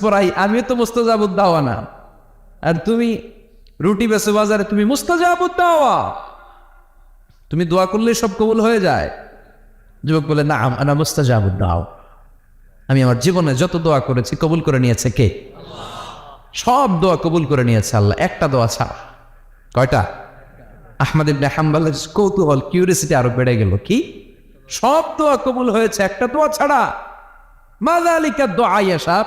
পড়াই আমিও তো মুস্তাজাবুদ দাওয়া না। আর তুমি রুটি বেসো বাজারে, তুমি মুস্তাজাবুদ দাওয়া। তুমি দোয়া করলে সব কবুল হয়ে যায়। যুবক বলে, না আনা মুস্তাজাবুদ দাও আমি আমার জীবনে যত দোয়া করেছি, কবুল করে নিয়েছে কে? সব দোয়া কবুল করে নিয়েছে আল্লাহ, একটা দোয়া ছাড়া। কয়টা? আহমদ ইবনে হাম্বালের কৌতূহল কিউরিয়াসিটি আরও বেড়ে গেল। কি? সব দোয়া কবুল হয়েছে, একটা দোয়া ছাড়া। মাদা আলিকা দোয়া সাপ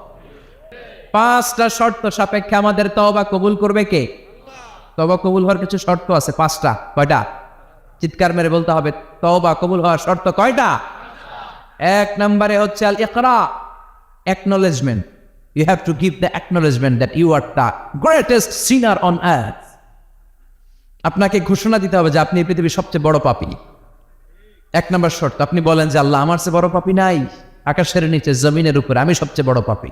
পাঁচটা শর্ত সাপেক্ষে আমাদের তওবা কবুল করবে কে? তবা কবুল হওয়ার কিছু শর্ত আছে, পাঁচটা, কয়টা? চিৎকার মেরে বলতে হবে, তওবা কবুল হওয়ার শর্ত কয়টা? এক নম্বরে হচ্ছে আল ইকরা acknowledgement you have to give the acknowledgement that you are the greatest sinner on earth আপনাকে ঘোষণা দিতে হবে যে আপনি এই পৃথিবীর সবচেয়ে বড় পাপি। এক নম্বর শর্ত, আপনি বলেন যে আল্লাহ আমার চেয়ে বড় পাপি নাই। আকাশের নিচে, জমিনের উপরে আমি সবচেয়ে বড় পাপী।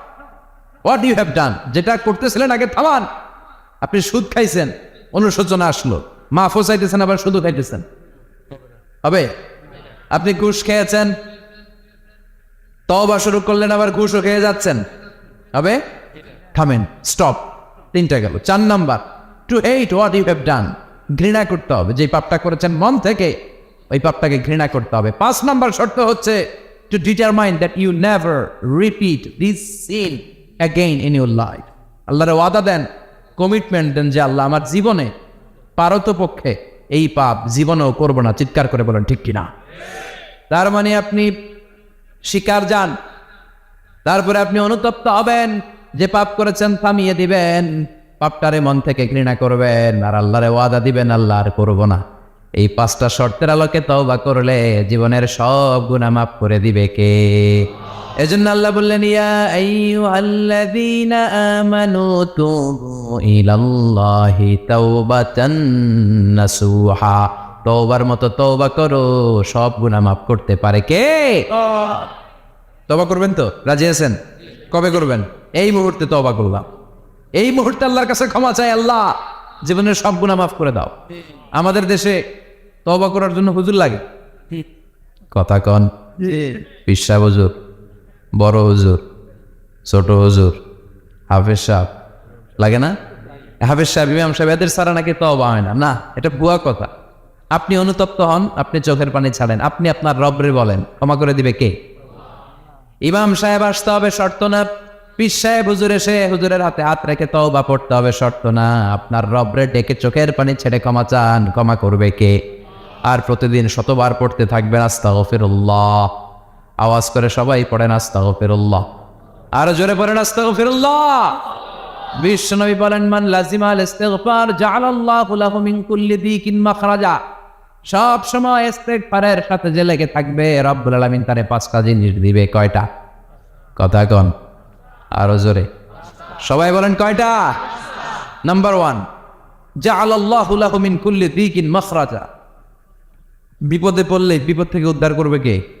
what you have done যেটা করতেছিলেন আগে থামান। আপনি সুদ খাইছেন, অনুশোচনা আসলো। মা ফোসাইতেছেন, আবার শুধু খাইতেছেন। হবে? আপনি ঘুষ খেয়েছেন তবা শুরু করলেন, আবার ঘুষও খেয়ে যাচ্ছেন। হবে? থামেন স্টপ তিনটা গেল। চার number to hate what you have done ঘৃণা করতে হবে। যে পাপটা করেছেন মন থেকে, ওই পাপটাকে ঘৃণা করতে হবে। পাঁচ নাম্বার শর্ত হচ্ছে to determine that you never repeat this sin again in your life আল্লাহরে ওয়াদা দেন কমিটমেন্ট দেন যে আল্লাহ আমার জীবনে পারতপক্ষে এই পাপ জীবনেও করব না। চিৎকার করে বলেন, ঠিক কিনা? তার মানে আপনি শিকার যান, তারপরে আপনি অনুতপ্ত হবেন, যে পাপ করেছেন থামিয়ে দিবেন, পাপটারে মন থেকে ঘৃণা করবেন, আর আল্লাহরে ওয়াদা দিবেন, আল্লাহ আর করব না। এই পাঁচটা শর্তের আলোকে তওবা করলে জীবনের সব গুণা মাফ করে দিবে কে? এজন্য আল্লাহ বললেন ইয়া আইয়ুহাল্লাযীনা আমানু তুবু ইলাল্লাহি তাওবাতান নাসুহা। তওবার মতো তওবা করো সব গুনাহ মাফ করতে পারে কে? তবা করবেন তো? রাজি আছেন? কবে করবেন? এই মুহূর্তে তবা করলাম। এই মুহূর্তে আল্লাহর কাছে ক্ষমা চাই আল্লাহ। জীবনের সব গুণা মাফ করে দাও। আমাদের দেশে তবা করার জন্য হুজুর লাগে। কথা কন। পিসা হুজুর। বড় হুজুর, ছোট হুজুর, হাফেজ সাহেব। লাগে না? হাফেজ সাহেব, ইমাম সাহেব, এদের সারা নাকি তবা হয় না। না, এটা ভুয়া কথা। আপনি অনুতপ্ত হন, আপনি চোখের পানি ছাড়েন। আপনি আপনার রবরে বলেন, ক্ষমা করে দিবে কে? ইমাম সাহেব আসতে হবে শর্ত না। পিস সাহেব হুজুর এসে হুজুরের হাতে হাত রেখে তওবা পড়তে হবে শর্ত না। আপনার রবরে ডেকে চোখের পানি ছেড়ে ক্ষমা চান, ক্ষমা করবে কে? আর প্রতিদিন শতবার পড়তে থাকবেন আস্তা আস্তাগফিরুল্লাহ। আওয়াজ করে সবাই পড়েন আস্তাগফিরুল্লাহ। আরও জোরে পড়েন আস্তাগফিরুল্লাহ। বিশ্বনবী বলেন, মান লাজিমা আল ইস্তিগফার জাআলাল্লাহু লাহু মিন কুল্লি দিকিন মাখরাজা। সব সময় ইস্তিগফারের সাথে যে লেগে থাকবে, রব্বুল আলামিন তারে পাঁচটা জিনিস দিবে, কয়টা? কথা কন। আরও জোরে। সবাই বলেন, কয়টা? নাম্বার ওয়ান জাআলাল্লাহু লাহু মিন কুল্লি দিকিন মাখরাজা। বিপদে পড়লে, বিপদ থেকে উদ্ধার করবে কে?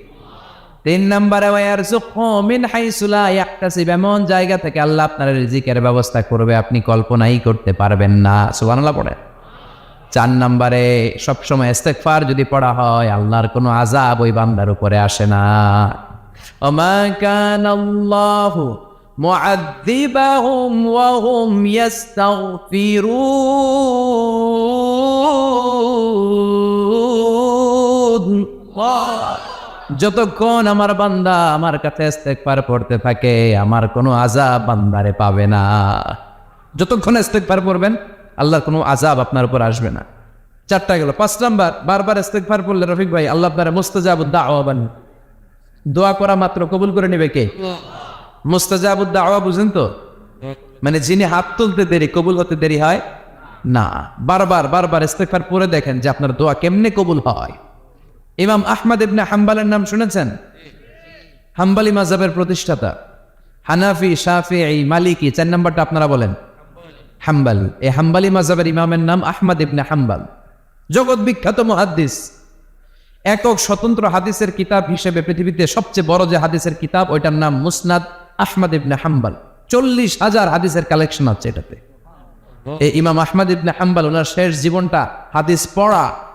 তিন নম্বরে ওয়ার মিন হাইসুলা ইয়াক্তাসিব এমন জায়গা থেকে আল্লাহ আপনার রিজিকের ব্যবস্থা করবে, আপনি কল্পনাই করতে পারবেন না। সুবহানাল্লাহ পড়ে। চার নম্বরে, সবসময় ইস্তেগফার যদি পড়া হয়, আল্লাহর কোনো আজাব ওই বান্দার উপরে আসে না। ওমা কান আল্লাহ মুআদ্দিবাহুম ওয়া হুম ইস্তাগফিরুন। যতক্ষণ আমার বান্দা আমার কাছে ইস্তেগফার পড়তে থাকে, আমার কোনো আজাব বান্দারে পাবে না। যতক্ষণ ইস্তেগফার পড়বেন, আল্লাহর কোনো আজাব আপনার উপর আসবে না। চারটা গেল। পাঁচ নাম্বার, বারবার ইস্তেগফার পড়লে রফিক ভাই, আল্লাহ আপনারা মুস্তাজাবুদ দাওয়া বান। দোয়া করা মাত্র কবুল করে নেবে কে? মুস্তাজাবুদ দাওয়া বুঝেন তো? মানে যিনি হাত তুলতে দেরি, কবুল হতে দেরি হয় না। বারবার বারবার ইস্তেগফার পড়ে দেখেন যে আপনার দোয়া কেমনে কবুল হয়। ইমাম আহমদ ইবনে হাম্বালের নাম শুনেছেন? হাম্বালি মাজাবের প্রতিষ্ঠাতা। হানাফি শাফি এই মালিকি, চার নাম্বারটা আপনারা বলেন। হাম্বালি। এই হাম্বালি মাজাবের ইমামের নাম আহমদ ইবনে হাম্বাল। জগৎ বিখ্যাত মুহাদ্দিস। একক স্বতন্ত্র হাদিসের কিতাব হিসেবে পৃথিবীতে সবচেয়ে বড় যে হাদিসের কিতাব, ওইটার নাম মুসনাদ আহমদ ইবনে হাম্বাল। চল্লিশ হাজার হাদিসের কালেকশন আছে এটাতে। এই ইমাম আহমদ ইবনে হাম্বাল, ওনার শেষ জীবনটা হাদিস পড়া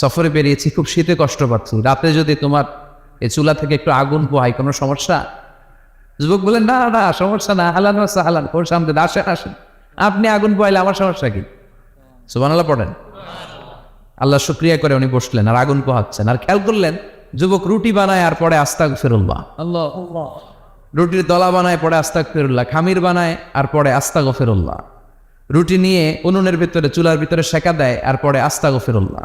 সফরে বেরিয়েছি খুব শীতে কষ্ট পাচ্ছি। রাতে যদি তোমার এই চুলা থেকে একটু আগুন পোহাই কোনো সমস্যা? যুবক বলেন না না সমস্যা না হালান মাসা হালান ওর সামনে আসেন আসেন। আপনি আগুন পোহাইলে আমার সমস্যা কি? সুবান আল্লাহ পড়েন। আল্লাহ শুক্রিয়া করে উনি বসলেন আর আগুন পোহাচ্ছেন। আর খেয়াল করলেন যুবক রুটি বানায় আর পরে আস্তাক ফেরুল্লাহ আল্লাহ। রুটির দলা বানায় পরে আস্তাক ফেরুল্লাহ খামির বানায় আর পরে আস্তা গফেরুল্লাহ রুটি নিয়ে উনুনের ভিতরে চুলার ভিতরে শেখা দেয় আর পরে আস্তা গফেরুল্লাহ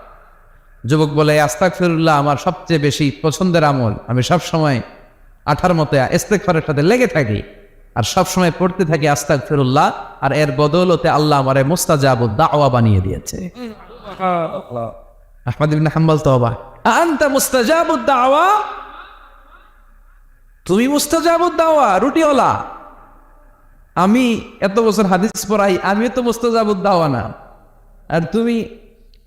যুবক বলে আস্তাক ফেরুল্লাহ আমার সবচেয়ে বেশি পছন্দের আমল। আমি সব সময় আঠার মতো ইস্তেকফারের সাথে লেগে থাকি আর সব সময় পড়তে থাকি আস্তাক ফেরুল্লাহ আর এর বদৌলতে আল্লাহ আমারে মুস্তাজাবু দাওয়া বানিয়ে দিয়েছে। আহমদ ইবনে হাম্বল তো অবাক আনতা দাওয়া? তুমি মুস্তাজাবু দাওয়া রুটিওয়ালা। আমি এত বছর হাদিস পড়াই আমি তো মুস্তাজাবু দাওয়া না। আর তুমি